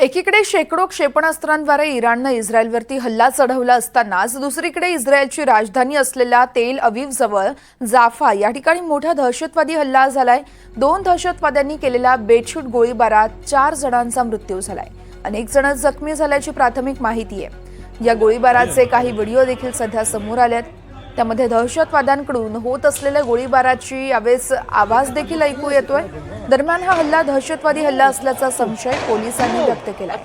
एकीकडे शेकडो क्षेपणास्त्रांद्वारे इराणनं इस्रायलवरती हल्ला चढवला असतानाच दुसरीकडे इस्रायलची राजधानी असलेल्या तेल अवीवजवळ जाफा या ठिकाणी मोठा दहशतवादी हल्ला झालाय. दोन दहशतवाद्यांनी केलेल्या बेछूट गोळीबारात चार जणांचा मृत्यू झालाय. अनेक जण जखमी झाल्याची प्राथमिक माहिती आहे. या गोळीबाराचे काही व्हिडिओ देखील सध्या समोर आलेत. त्यामध्ये दहशतवाद्यांकडून होत असलेल्या गोळीबाराची यावेळेस आवाज देखील ऐकू येतोय. दरम्यान हा हल्ला दहशतवादी हल्ला असल्याचा संशय पोलिसांनी व्यक्त केला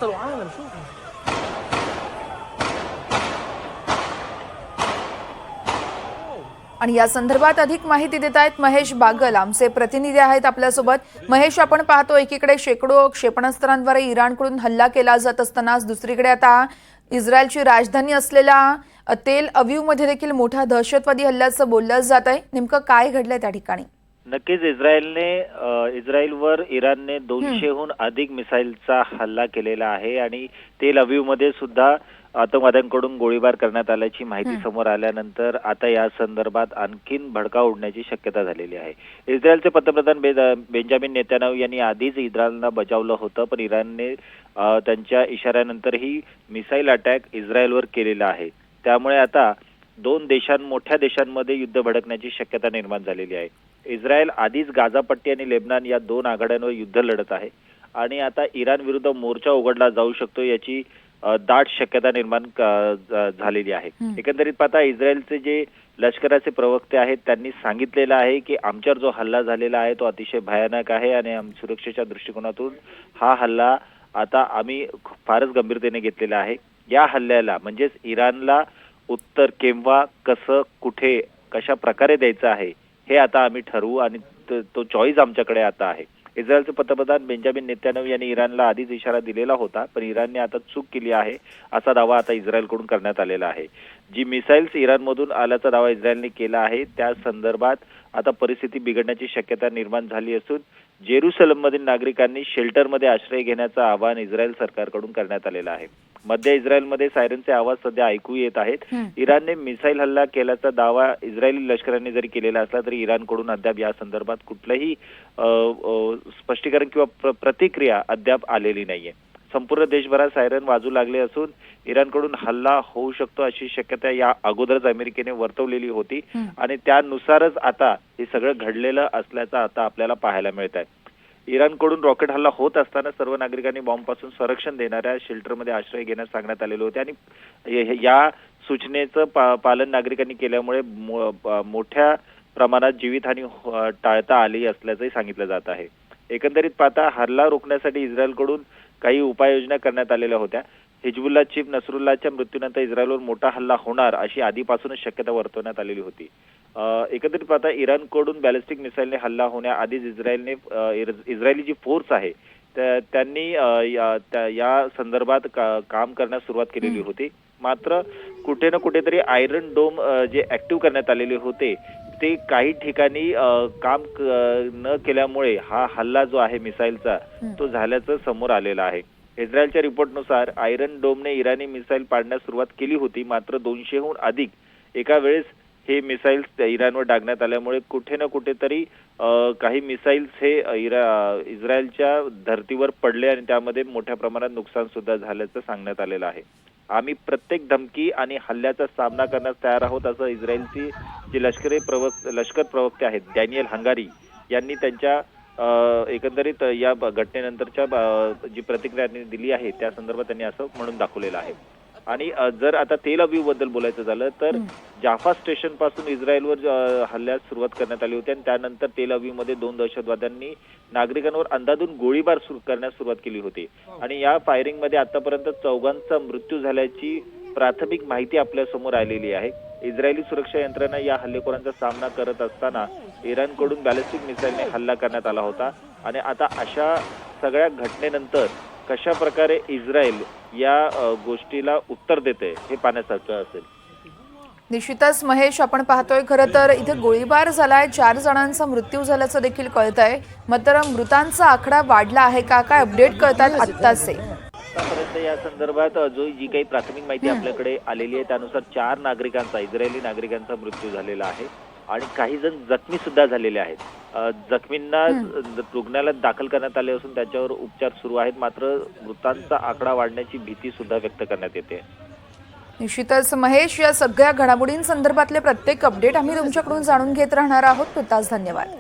आणि या संदर्भात अधिक माहिती देत आहेत महेश बागल. आमचे प्रतिनिधी आहेत आपल्यासोबत. महेश आपण पाहतो एकीकडे शेकडो क्षेपणास्त्रांद्वारे इराणकडून हल्ला केला जात असतानाच दुसरीकडे आता इस्रायलची राजधानी असलेल्या तेल अवीवमध्ये देखील मोठा दहशतवादी हल्ल्याचं बोललं जात आहे. नेमकं काय घडलंय त्या ठिकाणी? नक्कीच इस्रायलने इस्रायलवर इराणने दोनशेहून अधिक मिसाईलचा हल्ला केलेला आहे आणि तेल अवीवमध्ये सुद्धा आतंकवाद्यांकडून गोळीबार करण्यात आल्याची माहिती समोर आल्यानंतर आता या संदर्भात आणखीन भडका उडण्याची शक्यता झालेली आहे. इस्रायलचे पंतप्रधान बेंजामिन नेतानाव यांनी आधीच इस्रायलला बजावलं होतं पण इराणने त्यांच्या इशाऱ्यानंतरही मिसाईल अटॅक इस्रायलवर केलेला आहे. त्यामुळे आता दोन देशां मोठ्या देशांमध्ये युद्ध भडकण्याची शक्यता निर्माण झालेली आहे. इस्रायल आधीच गाझापट्टी आणि लेबनान या दोन आघाड्यांवर युद्ध लढत आहे आणि आता इराण विरुद्ध मोर्चा उघडला जाऊ शकतो याची दाट शक्यता निर्माण झालेली आहे. एकंदरीत पाहता इस्रायलचे जे लष्कराचे प्रवक्ते आहेत त्यांनी सांगितलेलं आहे की आमच्यावर जो हल्ला झालेला आहे तो अतिशय भयानक आहे आणि सुरक्षेच्या दृष्टिकोनातून हा हल्ला आता आम्ही फारच गंभीरतेने घेतलेला आहे. या हल्ल्याला म्हणजेच इराणला उत्तर केव्हा कसं कुठे कशा प्रकारे द्यायचं आहे हे आता आम्ही ठरवू आणि तो चॉईस आमच्याकडे आता आहे. इस्रायलचे पंतप्रधान बेंजामिन नेत्यानव यांनी इराणला आधीच इशारा दिलेला होता पण इराणने आता चूक केली आहे असा दावा आता इस्रायलकडून करण्यात आलेला आहे. जी मिसाईल्स इराणमधून आल्याचा दावा इस्रायलने केला आहे त्या संदर्भात आता परिस्थिती बिघडण्याची शक्यता निर्माण झाली असून जेरुसलममधील नागरिकांनी शेल्टरमध्ये आश्रय घेण्याचं आवाहन इस्रायल सरकारकडून करण्यात आलेलं आहे. मध्य इस्रायलमध्ये सायरनचे आवाज सध्या ऐकू येत आहेत. इराणने मिसाईल हल्ला केल्याचा दावा इस्रायली लष्कराने जरी केलेला असला तरी इराणकडून अद्याप या संदर्भात कुठलंही स्पष्टीकरण किंवा प्र- प्रतिक्रिया अद्याप आलेली नाहीये संपूर्ण देशभरात सायरन वाजू लागले असून इराणकडून हल्ला होऊ शकतो अशी शक्यता या अगोदरच अमेरिकेने वर्तवलेली होती. आणि त्यानुसारच आता हे सगळं घडलेलं असल्याचं आता आपल्याला पाहायला मिळत आहे इराणकडून रॉकेट हल्ला होत असताना सर्व नागरिकांनी बॉम्बपासून संरक्षण देणाऱ्या शेल्टरमध्ये आश्रय घेण्यास सांगण्यात आलेले होते. आणि या सूचनेचं पा- पालन नागरिकांनी केल्यामुळे मोठ्या प्रमाणात जीवितहानी हो, टाळता आली असल्याचंही सांगितलं जात आहे. एकंदरीत पाहता हल्ला रोखण्यासाठी इस्रायलकडून काही उपाययोजना करण्यात आलेल्या होत्या. हिजबुल्ला चीफ नसरुल्लाच्या मृत्यूनंतर इस्रायलवर मोठा हल्ला होणार अशी आधीपासूनच शक्यता वर्तवण्यात आलेली होती. अ, एकंदरीत पाहता इराणकडून बॅलिस्टिक मिसाईलने हल्ला होण्याआधीच इस्रायलने इस्रायली जी फोर्स आहे त्या- त्यांनी या संदर्भात का- काम करण्यास सुरुवात केलेली. होती मात्र कुठे ना कुठेतरी आयरन डोम जे ऍक्टिव्ह करण्यात आलेले होते ते काही ठिकाणी काम न केल्यामुळे हा हल्ला जो आहे मिसाईलचा. तो झाल्याचं समोर आलेलं आहे इस्रायलच्या रिपोर्टनुसार आयरन डोमने इराणी मिसाईल पाडण्यास सुरुवात केली होती मात्र दोनशेहून अधिक एका वेळेस हे मिसाईल्स इराणवर डागण्यात आल्यामुळे कुठे ना कुठेतरी काही मिसाईल्स हे इरा इस्रायलच्या धर्तीवर पडले आणि त्यामध्ये मोठ्या प्रमाणात नुकसान सुद्धा झाल्याचं सांगण्यात आलेलं आहे. आम्ही प्रत्येक धमकी आणि हल्ल्याचा सामना करण्यास तयार आहोत असं इस्रायलची जे लष्करी प्रवक् लष्कर प्रवक्ते आहेत डॅनियल हंगारी यांनी त्यांच्या एकंदरीत या घटनेनंतरच्या जी प्रतिक्रिया दिली आहे त्या संदर्भात त्यांनी असं म्हणून दाखवलेलं आहे. आणि जर आता तेल बद्दल बोलायचं झालं तर हं. जाफा स्टेशनपासून इस्रायलवर हल्ल्यास सुरुवात करण्यात आली होती आणि त्यानंतर तेल मध्ये दोन दहशतवाद्यांनी नागरिकांवर अंदाधून गोळीबार सुरू करण्यास सुरुवात केली होती. आणि या फायरिंगमध्ये आतापर्यंत चौघांचा मृत्यू झाल्याची प्राथमिक माहिती आपल्यासमोर आलेली आहे. इस्रायली सुरक्षा यंत्रणा या हल्लेखोरांचा सामना करत असताना इराणकडून बॅलिस्टिक मिसाईलने हल्ला करण्यात आला होता. आणि आता अशा सगळ्या घटनेनंतर कशा प्रकारे इस्रायल या गोष्टीला उत्तर देते हे पाहण्यासारखं असेल. निश्चितच महेश आपण पाहतोय खरं तर इथे गोळीबार झालाय. चार जणांचा मृत्यू झाल्याचं देखील कळत आहे मात्र मृतांचा आकडा वाढला आहे का? काय अपडेट कळतात आत्ताचे. आतापर्यंत या संदर्भात जो जी काही प्राथमिक माहिती आपल्याकडे आलेली आहे त्यानुसार चार नागरिकांचा इस्रायली नागरिकांचा मृत्यू झालेला आहे. आणि काही जण जखमी सुद्धा झालेले आहेत. जखमींना रुग्णालयात दाखल करण्यात आले असून त्यांच्यावर उपचार सुरू आहेत. मात्र मृतांचा आकडा वाढण्याची भीती सुद्धा व्यक्त करण्यात येते. निश्चितच. महेश या सगळ्या घडामोडींसंदर्भातले प्रत्येक अपडेट आम्ही तुमच्याकडून जाणून घेत राहणार आहोत. तुर्तास धन्यवाद.